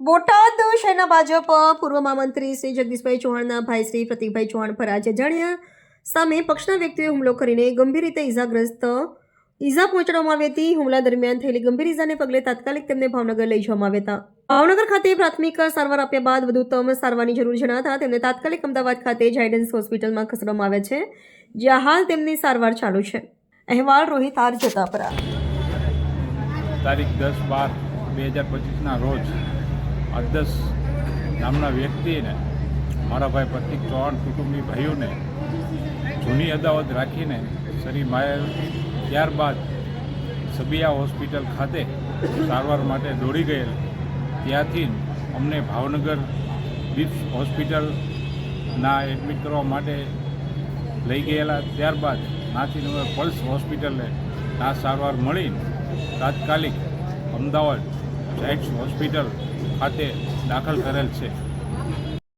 બોટાદ શહેરના ભાજપ પૂર્વ મહામંત્રી શ્રી જગદીશભાઈ ચૌહાણના ભાઈ શ્રી પ્રતિકભાઈ ચૌહાણ પર આજે અજાણ્યા સામે પક્ષના વ્યક્તિઓએ હુમલો કરીને ગંભીર રીતે ઇજાગ્રસ્ત ઈજા પહોંચાડવામાં આવી હતી. હુમલા દરમિયાન થયેલી ગંભીર ઈજાને પગલે તાત્કાલિક તેમને ભાવનગર લઈ જવામાં આવ્યા હતા. ભાવનગર ખાતે પ્રાથમિક સારવાર આપ્યા બાદ વધુ ઉત્તમ સારવારની જરૂર જણાતા તેમને તાત્કાલિક અમદાવાદ ખાતે જાયડન્સ હોસ્પિટલમાં ખસેડવામાં આવ્યા છે, જ્યાં હાલ તેમની સારવાર ચાલુ છે. અહેવાલ રોહિત આર જતાપરા તારીખ દસ બાર બે હજાર પચીસના રોજ અદસ નામના વ્યક્તિને, મારા ભાઈ પ્રતિક ચૌહાણ કુટુંબી ભાઈઓને જૂની અદાવત રાખીને શરી માયેલ ત્યારબાદ સબિયા હોસ્પિટલ ખાતે સારવાર માટે દોડી ગયેલ. ત્યાંથી અમને ભાવનગર બીપ્સ હોસ્પિટલના એડમિટ કરવા માટે લઈ ગયેલા. ત્યારબાદ નાથી પલ્સ હોસ્પિટલે આ સારવાર મળી. તાત્કાલિક અમદાવાદ સાઇટ્સ હોસ્પિટલ ખાતે દાખલ કરેલ છે.